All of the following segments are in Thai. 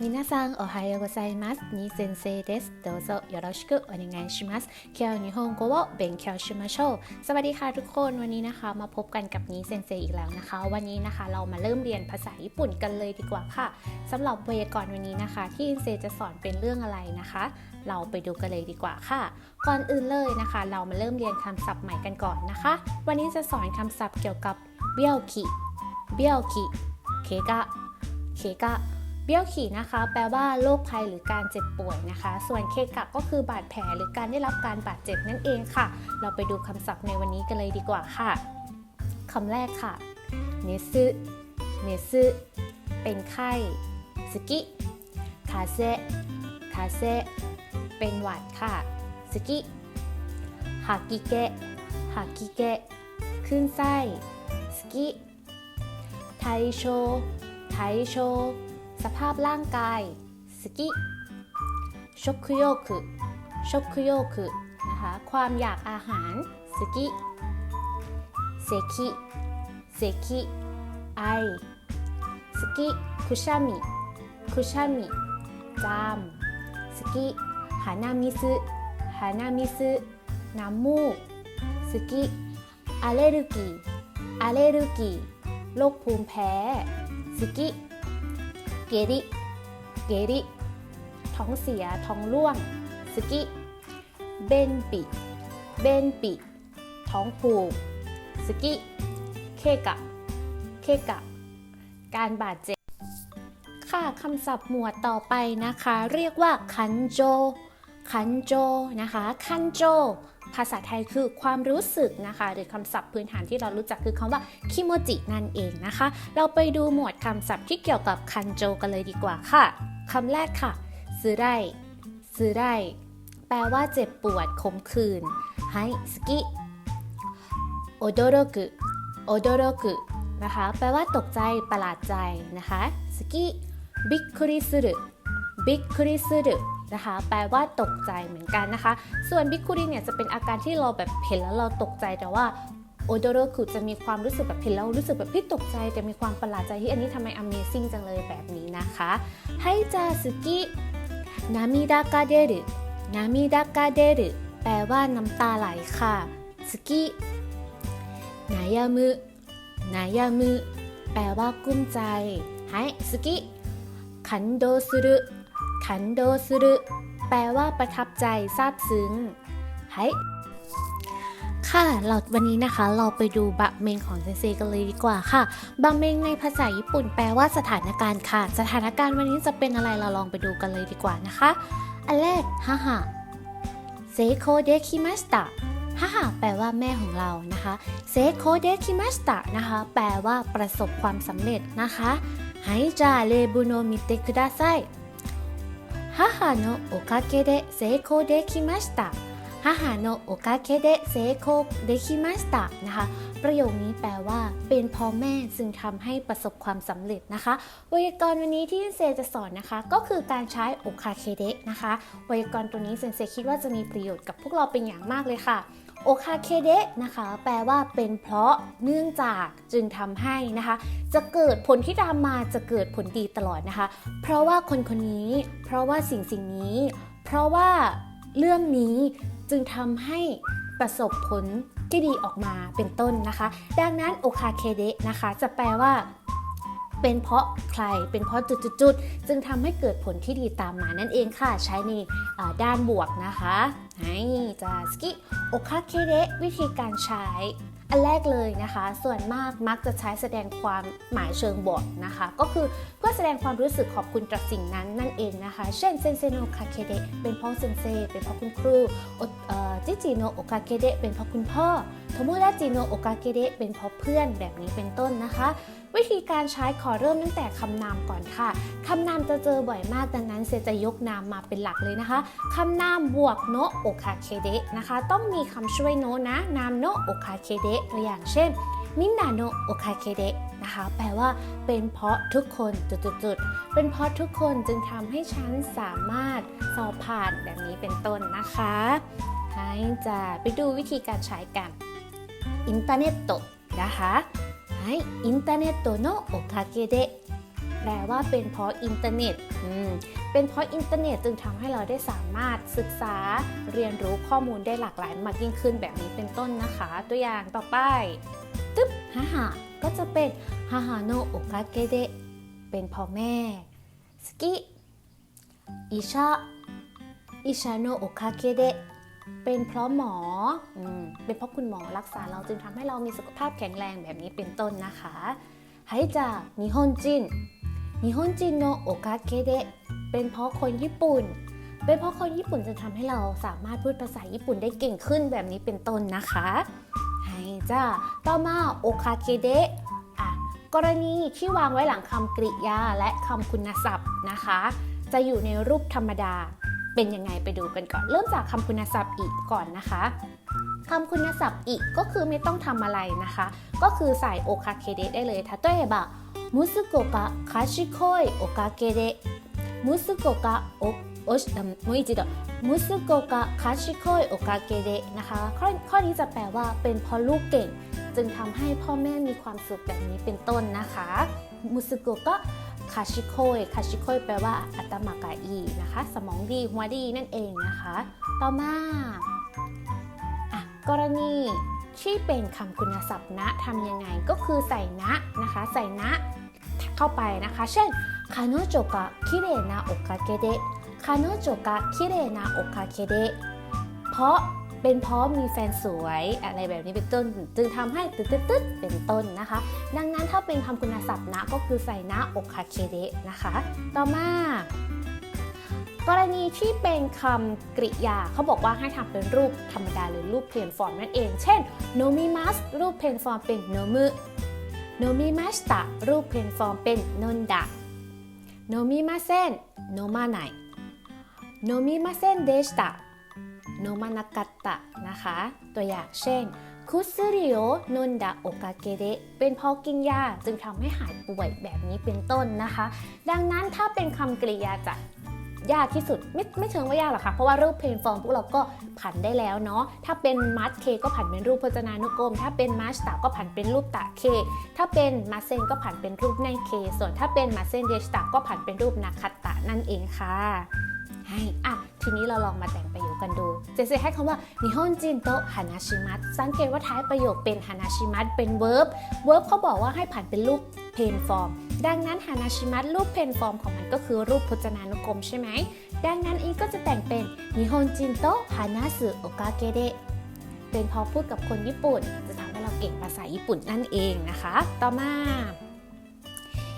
皆さんおはようございます。に先生です。どうぞよろしくお願いします。今日日本語を勉強しましょう。สวัสดีค่ะทุกคนวันนี้นะคะ มาพบกันกับนี้เซนเซอีกแล้วนะคะ วันนี้นะคะเรามาเริ่มเรียนภาษาญี่ปุ่นกันเลยดีกว่าค่ะสำหรับไวยากรณ์วันนี้นะคะ ที่เซจะสอนเป็นเรื่องอะไรนะคะ เราไปดูกันเลยดีกว่าค่ะ ก่อนอื่นเลยนะคะ เรามาเริ่มเรียนคำศัพท์ใหม่กันก่อนนะคะ วันนี้จะสอนคำศัพท์เกี่ยวกับเบี้ยวขีเบี้ยวขีเคกะเคกะ เบี้ยวขี่นะคะ แปลว่าโรคภัยหรือการเจ็บป่วยนะคะ ส่วนเคกะก็คือบาดแผลหรือการได้รับการบาดเจ็บนั่นเองค่ะ เราไปดูคำศัพท์ในวันนี้กันเลยดีกว่าค่ะคำแรกค่ะเนซึเนซึเป็นไข้สกิคาเซคาเซเป็นหวัดค่ะสกิฮากิเกะฮากิเกะขึ้นไส้สกิไทโชไทโช สภาพร่างกายสกิชกุโยคุชกุโยคุนะคะความอยากอาหารสกิเซคิเซคิไอสกิคุชามิคุชามิจามสกิฮานามิซึฮานามิซึน้ำมูกสกิอัลเลอร์กีอัลเลอร์กีโรคภูมิแพ้สกิ เกริเกริท้องเสีย ท้องร่วง สกิ เบนปิ เบนปิ ท้องผูก สกิ เคกะ เคกะ การบาดเจ็บ ค่ะคำศัพท์หมวดต่อไปนะคะ เรียกว่าคันโจ คันโจ นะคะ คันโจ ภาษาไทยคือความรู้สึกนะคะ หรือคำศัพท์พื้นฐานที่เรารู้จักคือคำว่าคิโมจินั่นเองนะคะ เราไปดูหมวดคำศัพท์ที่เกี่ยวกับคันโจกันเลยดีกว่าค่ะคำแรกค่ะซื้อไรซื้อไรแปลว่าเจ็บปวดขมขื่นไฮสกิโอโดโรกุโอโดโรกุนะคะ แปลว่าตกใจประหลาดใจนะคะสกิบิกคุริสุรุบิกคุริสุรุ นะคะ แปลว่าตกใจเหมือนกันนะคะ ส่วนบิคุริเนี่ยจะเป็นอาการที่เราแบบเห็นแล้วเราตกใจแต่ว่าโอโดโรคุจะมีความรู้สึกแบบเห็นแล้วรู้สึกแบบพี่ตกใจ แต่มีความประหลาดใจที่อันนี้ทำไม Amazing จังเลยแบบนี้นะคะให้จาสกินามิดากาเดรุนามิดากาเดรุแปลว่าน้ำตาไหลค่ะสกินายามุนายามุแปลว่ากุ้มใจให้สกิคันโดสุรุ คันโดสุรุแปลว่าประทับใจซาบซึ้งให้ค่ะเราวันนี้นะคะเราไปดูบะเมงของเซนเซกันเลยดีกว่าค่ะบะเมงในภาษาญี่ปุ่นแปลว่าสถานการณ์ค่ะ สถานการณ์วันนี้จะเป็นอะไรเราลองไปดูกันเลยดีกว่านะคะ อันแรกฮ่าฮ่าเซโคเดคิมาสตะฮ่าฮ่าแปลว่าแม่ของเรานะคะเซโคเดคิมาสตะนะคะ แปลว่าประสบความสำเร็จนะคะไฮจาเลบุโนมิเตคุดาไซ 母のおかげで成功できました。 母のおかげで成功できましたนะคะ ประโยคนี้แปลว่า เป็นพ่อแม่ซึ่งทำให้ประสบความสำเร็จนะคะไวยากรณ์วันนี้ที่เซจะสอนนะคะ ก็คือการใช้โอคาเคเดะนะคะไวยากรณ์ตัวนี้เซนเซคิดว่าจะมีประโยชน์กับพวกเราเป็นอย่างมากเลยค่ะ โอคาเคเดะนะคะ แปลว่าเป็นเพราะเนื่องจากจึงทำให้นะคะ จะเกิดผลที่ตามมาจะเกิดผลดีตลอดนะคะ เพราะว่าคนคนนี้ เพราะว่าสิ่งสิ่งนี้ เพราะว่าเรื่องนี้ จึงทำให้ประสบผลที่ดีออกมาเป็นต้นนะคะ ดังนั้นโอคาเคเดะนะคะ จะแปลว่าเป็นเพราะใคร เป็นเพราะจุดๆๆจึงทำให้เกิดผลที่ดีตามมานั่นเองค่ะ ใช้ในด้านบวกนะคะให้จาสกิโอคาเคเดะวิธีการใช้ อันแรกเลยนะคะ ส่วนมากมักจะใช้แสดงความหมายเชิงบวกนะคะ ก็คือเพื่อแสดงความรู้สึกขอบคุณต่อสิ่งนั้นนั่นเองนะคะ เช่นเซนเซโนคาเคเดะเป็นเพราะเซนเซเป็นเพราะคุณครูจิจิโนโอกาเคเดะเป็นเพราะคุณพ่อโทโมดาจิโนโอกาเคเดะเป็นเพราะเพื่อนแบบนี้เป็นต้นนะคะ วิธีการใช้ขอเริ่มตั้งแต่คำนามก่อนค่ะคำนามจะเจอบ่อยมากดังนั้นเซจะยกนามมาเป็นหลักเลยนะคะคำนามบวกโนโอคาเคเดะนะคะ ต้องมีคำช่วยโนนะ นามโนโอคาเคเดะตัวอย่างเช่นมินาโนโอคาเคเดะนะคะ แปลว่าเป็นเพราะทุกคนจุดๆเป็นเพราะทุกคนจึงทำให้ฉันสามารถสอบผ่านแบบนี้เป็นต้นนะคะให้จะไปดูวิธีการใช้กันอินเทอร์เน็ตนะคะให้อินเทอร์เน็ตのおかげで ลว่าเป็นเพราะอินเทอร์เน็ตอืมเป็นเพราะอินเทอร์เน็ตจึงทำให้เราได้สามารถศึกษาเรียนรู้ข้อมูลได้หลากหลายมากยิ่งขึ้นแบบนี้เป็นต้นนะคะ ตัวอย่างต่อไป ตึ๊บฮ่าฮ่าก็จะเป็นฮ่าฮ่าโนโอกาเกเดะเป็นพ่อแม่สกิอิชาอิชาโนโอกาเกเดะ เป็นเพราะหมออืมเป็นเพราะคุณหมอรักษาเราจึงทำให้เรามีสุขภาพแข็งแรงแบบนี้เป็นต้นนะคะไฮจานิฮอนจินนิฮอนจินโนโอกาเกเดะเป็นเพราะคนญี่ปุ่น เป็นเพราะคนญี่ปุ่นจะทำให้เราสามารถพูดภาษาญี่ปุ่นได้เก่งขึ้นแบบนี้เป็นต้นนะคะไฮจ้าต่อมาโอคาเกเดะอะกรณีที่วางไว้หลังคำกริยาและคำคุณศัพท์นะคะ จะอยู่ในรูปธรรมดา เป็นยังไงไปดูกันก่อน เริ่มจากคำคุณศัพท์อีกก่อนนะคะคำคุณศัพท์อีกก็คือไม่ต้องทำอะไรนะคะ ก็คือใส่โอคาเคเดะได้เลยถ้าตัวเอบะมุสโกะคาชิโอยโอคาเคเดมุสโกะโอโอชมูอิจิโดมุสโกะคาชิโอยโอกาเกเดนะคะข้อข้อนี้จะแปลว่าเป็นพ่อลูกเก่ง จึงทำให้พ่อแม่มีความสุขแบบนี้เป็นต้นนะคะมุสโกะ คาชิโคยคาชิโคยแปลว่าอัตมากาอีนะคะ สมองดีหัวดีนั่นเองนะคะ ต่อมาอะกรณีที่เป็นคำคุณศัพท์นะทำยังไงก็คือใส่นะนะคะ ใส่นะเข้าไปนะคะ เช่นคาโนโจกะคิเรนะโอกาเกเดคาโนโจกะคิเรนะโอกาเกเดเพราะ เป็นเพราะมีแฟนสวยอะไรแบบนี้เป็นต้น จึงทำให้ตึ๊ดตึ๊ดๆเป็นต้นนะคะ ดังนั้นถ้าเป็นคำคุณศัพท์นะก็คือใส่นะอกคาเคเดะนะคะ ต่อมากรณีที่เป็นคำกริยาเขาบอกว่าให้ทำเป็นรูปธรรมดาหรือรูปเพลนฟอร์มนั่นเอง เช่นโนมิมัสรูปเพลนฟอร์มเป็นโนมุโนมิมัสตะรูปเพลนฟอร์มเป็นนนดะโนมิมาเซน โนมานากะตตะนะคะ ตัวอย่างเช่นคุซึริโอนนดะโอกาเกเดะเป็นเพราะกินยาจึงทำให้หายป่วยแบบนี้เป็นต้นนะคะ ดังนั้นถ้าเป็นคำกริยาจะยากที่สุดไม่ไม่เชิงว่ายากหรอกค่ะ เพราะว่ารูปเพนฟอร์มพวกเราก็ผันได้แล้วเนาะถ้าเป็นมัสเคก็ผันเป็นรูปพจนานุกรม ถ้าเป็นมัสตาก็ผันเป็นรูปตะเค ถ้าเป็นมาเซนก็ผันเป็นรูปในเค ส่วนถ้าเป็นมาเซนเดชตาก็ผันเป็นรูปนาคัตตะนั่นเองค่ะให้อะ ทีนี้เราลองมาแต่งประโยคกันดู เจเซให้คำว่านิฮอนจินโตะฮานาชิมัตสังเกตว่าท้ายประโยคเป็นฮานาชิมัตเป็นเวิร์บเวิร์บเขาบอกว่าให้ผ่านเป็นรูปเพนฟอร์ม ดังนั้นฮานาชิมัตรูปเพนฟอร์มของมันก็คือรูปพจนานุกรมใช่ไหม ดังนั้นอีกก็จะแต่งเป็นนิฮอนจินโตะฮานาสึโอกาเกเดะเป็นพอพูดกับคนญี่ปุ่น จะทำให้เราเก่งภาษาญี่ปุ่นนั่นเองนะคะ ต่อมา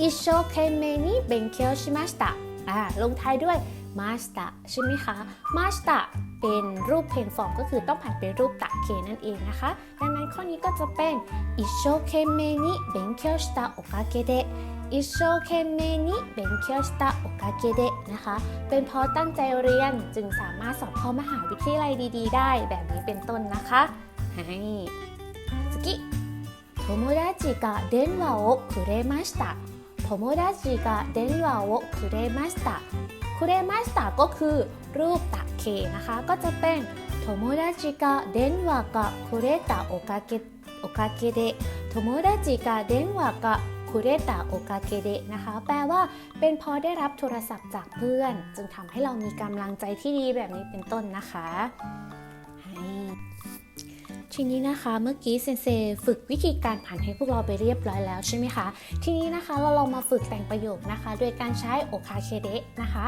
อิโชเคเมนิเบนเคียวชิมาสตะอ่าลงท้ายด้วย มาสตะใช่ไหมคะ มาสตะเป็นรูปเพนฟอร์มก็คือต้องผ่านเป็นรูปตะเคนั่นเองนะคะ ดังนั้นข้อนี้ก็จะเป็นอิโชเคเมนิเบนเคียวชิตะโอกาเกเดะอิโชเคเมนิเบนเคียวชิตะโอกาเกเดะนะคะ เป็นเพราะตั้งใจเรียนจึงสามารถสอบเข้ามหาวิทยาลัยดี ๆ ได้แบบนี้เป็นต้นนะคะให้สกิ友達が電話をくれました友達が電話をくれました คุเรมาสตาก็คือรูปตะเคนะคะ ก็จะเป็นโทโมดาจิกะเดนวากะคุเรตะโอกาเกโอกาเกเดโทโมดาจิกะเดนวากะคุเรตะโอกาเกเดนะคะ แปลว่าเป็นพอได้รับโทรศัพท์จากเพื่อน จึงทำให้เรามีกำลังใจที่ดีแบบนี้เป็นต้นนะคะ ทีนี้นะคะเมื่อกี้เซนเซฝึกวิธีการผ่านให้พวกเราไปเรียบร้อยแล้วใช่ไหมคะ ทีนี้นะคะเราลองมาฝึกแต่งประโยคนะคะ โดยการใช้โอคาเคเดะนะคะ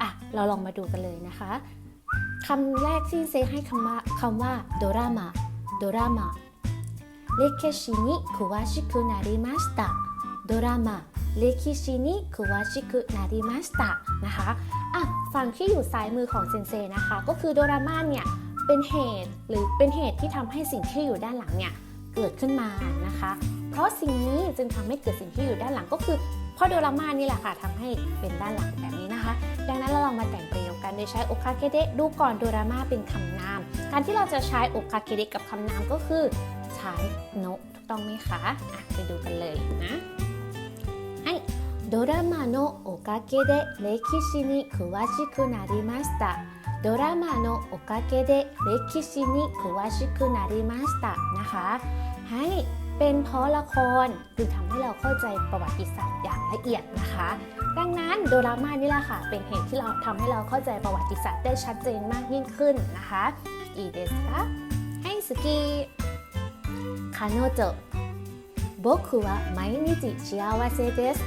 อะเราลองมาดูกันเลยนะคะคำแรกที่เซให้คำว่าคำว่าโดรามาโดรามาเลคชินิคุวาชิคุนาริมาสตะโดรามาเลคิชินิคุวาชิคุนาริมาสตะนะคะอะฝั่งที่อยู่ซ้ายมือของเซนเซนะคะ ก็คือโดรามาเนี่ย เป็นเหตุหรือเป็นเหตุที่ทำให้สิ่งที่อยู่ด้านหลังเนี่ยเกิดขึ้นมานะคะ เพราะสิ่งนี้จึงทำให้เกิดสิ่งที่อยู่ด้านหลังก็คือเพราะโดราม่านี่แหละค่ะทำให้เป็นด้านหลังแบบนี้นะคะ ดังนั้นเราลองมาแต่งประโยคกันโดยใช้โอคาเคเดะดูก่อนโดราม่าเป็นคำนาม การที่เราจะใช้โอคาเคเดะกับคำนามก็คือใช้โนถูกต้องไหมคะอะไปดูกันเลยนะให้ดราม่าโนะโอคาเคเด ะเลคิชินิคุวาชิคุนาริมาสตะ ドラマのおかげで歴史に詳しくなりましたนะคะให้ เป็นเพราะละครจึงทำให้เราเข้าใจประวัติศาสตร์อย่างละเอียดนะคะ ดังนั้นโดราม่านี่แหละค่ะ เป็นเหตุที่เราทำให้เราเข้าใจประวัติศาสตร์ได้ชัดเจนมากยิ่งขึ้นนะคะอีเดสคะให้สกีคาโนโจ僕は毎日幸せです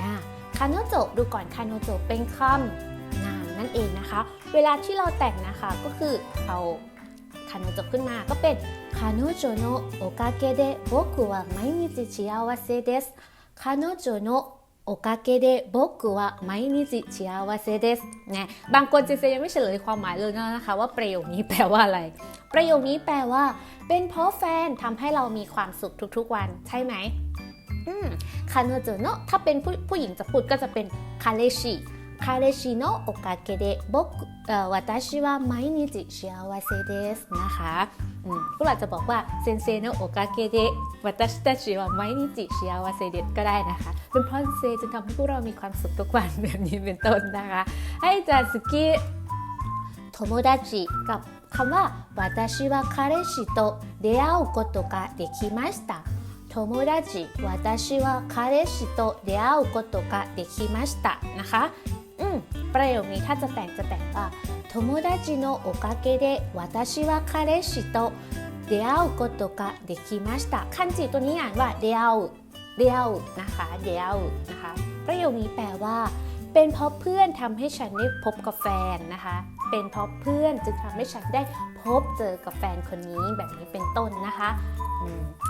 อ่าคาโนโจดูก่อนคาโนโจเป็นคำนามนั่นเองนะคะ เวลาที่เราแต่งนะคะก็คือเอาคานูจบขึ้นมาก็เป็นคาโนโจโนโอกาเกเดโบกุวะไมนิจิชิอาวาเซเดสคาโนโจโนโอกาเกเดโบกุวะไมนิจิชิอาวาเซเดสนะบางคนเจเซยังไม่เฉลยความหมายเลยนะคะ ว่าประโยคนี้แปลว่าอะไร ประโยคนี้แปลว่า เป็นเพราะแฟนทำให้เรามีความสุขทุกๆวันใช่ไหมคาโนโจโนถ้าเป็นผู้ผู้หญิงจะพูดก็จะเป็นคาเลชิคาเลชิโนโอกาเกเดโบกุ อ私は毎日幸せですนะคะอืมพวกเราจะบอกว่าเซนเซโนโอกาเกเด私たちは毎日幸せですก็ได้นะคะ เป็นเพราะเซนเซจะทำให้พวกเรามีความสุขทุกวันแบบนี้เป็นต้นนะคะให้จาสกิโทโมดาจิกับคำว่า私は彼氏と出会うことができました友達私は彼氏と出会うことができましたนะคะ อืมประโยคนี้ถ้าจะแต่งจะแต่งว่า友達のおかげで私は彼氏と出会うことができましたคันจิตัวนี้อ่านว่าเดียวเดียวนะคะเดียวนะคะ ประโยคนี้แปลว่า เป็นเพราะเพื่อนทำให้ฉันได้พบกับแฟนนะคะ เป็นเพราะเพื่อนจึงทำให้ฉันได้พบเจอกับแฟนคนนี้แบบนี้เป็นต้นนะคะ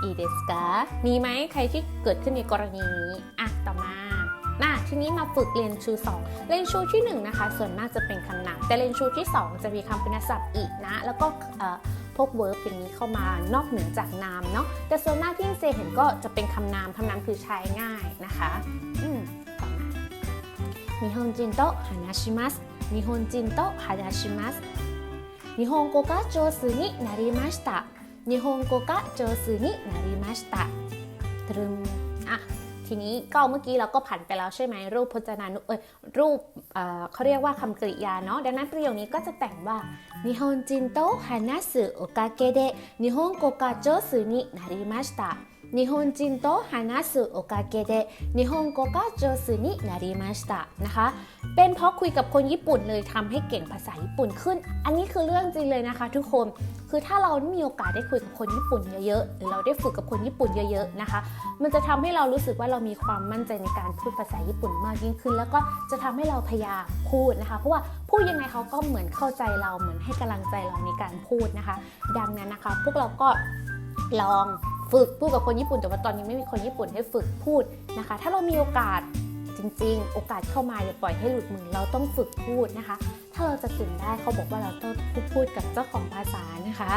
อีเดสกามีไหมใครที่เกิดขึ้นในกรณีนี้อ่ะต่อมามา ทีนี้มาฝึกเรียนชู 2 เรียนชูที่1นะคะ ส่วนมากจะเป็นคำนามแต่เรียนชูที่ 2 จะมีคำเป็นศัพท์อีกนะ แล้วก็เอ่อพวกเวิร์บอย่างนี้เข้ามานอกเหนือจากนามเนาะ แต่ส่วนมากที่เซเห็นก็จะเป็นคำนามคำนามคือใช้ง่ายนะคะอืมต่อมา日本人と話します日本人と話します日本語が上手になりました日本語が上手になりましたตรึมอ่ะ ทีนี้ก็เมื่อกี้เราก็ผ่านไปแล้วใช่ไหมรูปพจนานุเออรูปเเขาเรียกว่าคำกริยาเนาะดังนั้นประโยคนี้ก็จะแต่งว่านิฮงจินโตฮานาสึโอกาเกเดนิฮงโกกาโจสึนินาริมาชิตะ 日本人と話すおかげで日本語が上手になりましたนะคะ เป็นเพราะคุยกับคนญี่ปุ่นเลยทำให้เก่งภาษาญี่ปุ่นขึ้น อันนี้คือเรื่องจริงเลยนะคะ ทุกคน คือถ้าเรามีโอกาสได้คุยกับคนญี่ปุ่นเยอะๆ หรือเราได้ฝึกกับคนญี่ปุ่นเยอะ ๆนะคะ มันจะทำให้เรารู้สึกว่าเรามีความมั่นใจในการพูดภาษาญี่ปุ่นมากยิ่งขึ้น แล้วก็จะทำให้เราพยายามพูดนะคะ เพราะว่าพูดยังไงเขาก็เหมือนเข้าใจเรา เหมือนให้กำลังใจเราในการพูดนะคะ ดังนั้นนะคะ พวกเราก็ลอง ฝึกพูดกับคนญี่ปุ่น แต่ว่าตอนนี้ไม่มีคนญี่ปุ่นให้ฝึกพูดนะคะ ถ้าเรามีโอกาส จริงๆ โอกาสเข้ามาอย่าปล่อยให้หลุดมือ เราต้องฝึกพูดนะคะ ถ้าเราจะถึงได้เขาบอกว่าเราต้องพูดกับเจ้าของภาษานะคะ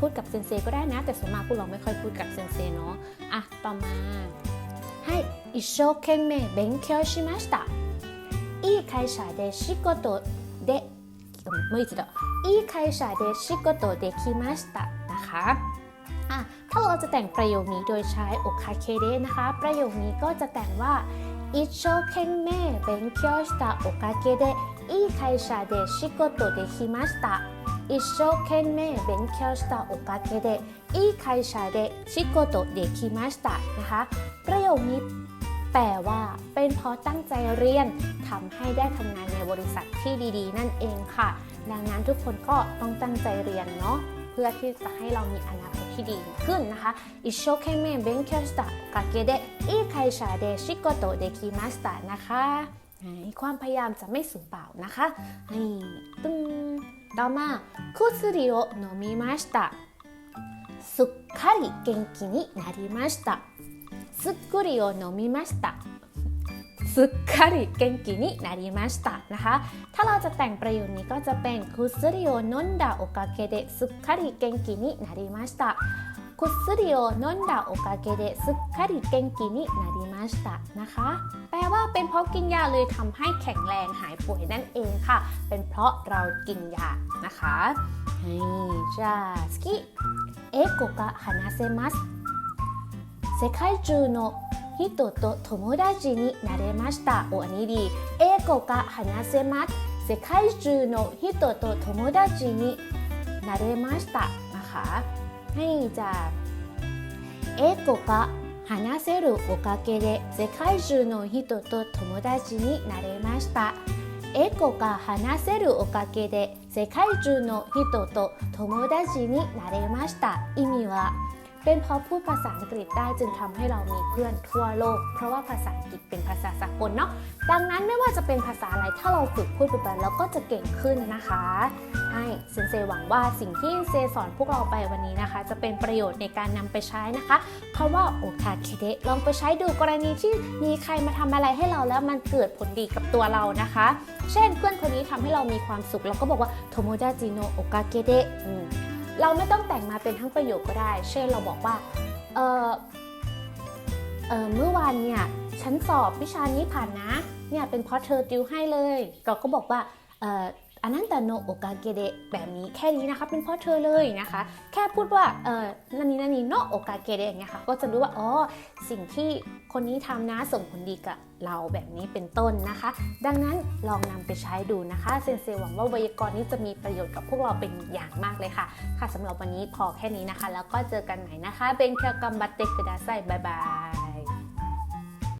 พูดกับเซนเซก็ได้นะ แต่ส่วนมากพวกเราไม่ค่อยพูดกับเซนเซเนาะ อ่ะ ต่อมา ให้一生懸命勉強しましたいい会社で仕事でもう一度いい会社で仕事できましたนะคะอ่ะ ถ้าเราจะแต่งประโยคนี้โดยใช้โอคาเคเดนะคะ ประโยคนี้ก็จะแต่งว่า一生懸命勉強したおかげでいい会社で仕事できました一生懸命勉強したおかげでいい会社で仕事できましたนะคะ ประโยคนี้แปลว่า เป็นเพราะตั้งใจเรียนทำให้ได้ทำงานในบริษัทที่ดีๆ นั่นเองค่ะ ดังนั้นทุกคนก็ต้องตั้งใจเรียนเนาะ เพื่อที่จะให้เรามีอนาคตที่ดีขึ้นนะคะ一生懸命勉強したおかげでいい会社で仕事できましたนะคะความพยายามจะไม่สูญเปล่านะคะตึ้งต่อมา薬を飲みましたすっかり元気になりましたすっくりを飲みましたすっかり元 気になりましたนะคะ ถ้าเราจะแต่งประโยคนี้ก็จะเป็นคุสริโอนนดาโอกาเกเดสุっかり元気になりましたคุสริโอนนดาโอกาเกเดสุっかり元気になりましたนะคะ แปลว่าเป็นเพราะกินยาเลยทำให้แข็งแรงหายป่วยนั่นเองค่ะ เป็นเพราะเรากินยานะคะじゃあ次英語が話せます世界中の 人と友達になれましたおอันนี้ดี英語が話せます世界中の人と友達になれましたนะคะให้จะ 英語が話せるおかげで世界中の人と友達になれました英語が話せるおかげで世界中の人と友達になれました意味は เป็นเพราะพูดภาษาอังกฤษได้จึงทำให้เรามีเพื่อนทั่วโลก เพราะว่าภาษาอังกฤษเป็นภาษาสากลเนาะดังนั้นไม่ว่าจะเป็นภาษาอะไรถ้าเราฝึกพูดบ่อยๆเราก็จะเก่งขึ้นนะคะ ให้เซนเซหวังว่าสิ่งที่เซสอนพวกเราไปวันนี้นะคะ จะเป็นประโยชน์ในการนำไปใช้นะคะคำว่าโอคาเคเดะลองไปใช้ดูกรณีที่มีใครมาทำอะไรให้เราแล้วมันเกิดผลดีกับตัวเรานะคะ เช่นเพื่อนคนนี้ทำให้เรามีความสุข เราก็บอกว่าโทโมดาจิโนโอกาเกเดะ เราไม่ต้องแต่งมาเป็นทั้งประโยคก็ได้ เช่นเราบอกว่า เออเออเมื่อวานเนี่ยฉันสอบวิชานี้ผ่านนะ เนี่ยเป็นเพราะเธอติวให้เลย เราก็บอกว่า เออ อันนั้นแต่โนโอกาเกเดะแบบนี้แค่นี้นะคะเป็นเพราะเธอเลยนะคะ แค่พูดว่าเออนันนี้นันนี้โนโอกาเกเดะอย่างเงี้ยค่ะ ก็จะรู้ว่าอ๋อสิ่งที่คนนี้ทำนะส่งผลดีกับเราแบบนี้เป็นต้นนะคะ ดังนั้นลองนำไปใช้ดูนะคะเซนเซหวังว่าไวยากรณ์นี้จะมีประโยชน์กับพวกเราเป็นอย่างมากเลยค่ะ ค่ะสำหรับวันนี้พอแค่นี้นะคะ แล้วก็เจอกันใหม่นะคะเบนเคียวกัมบัตเตกดาไซบายบาย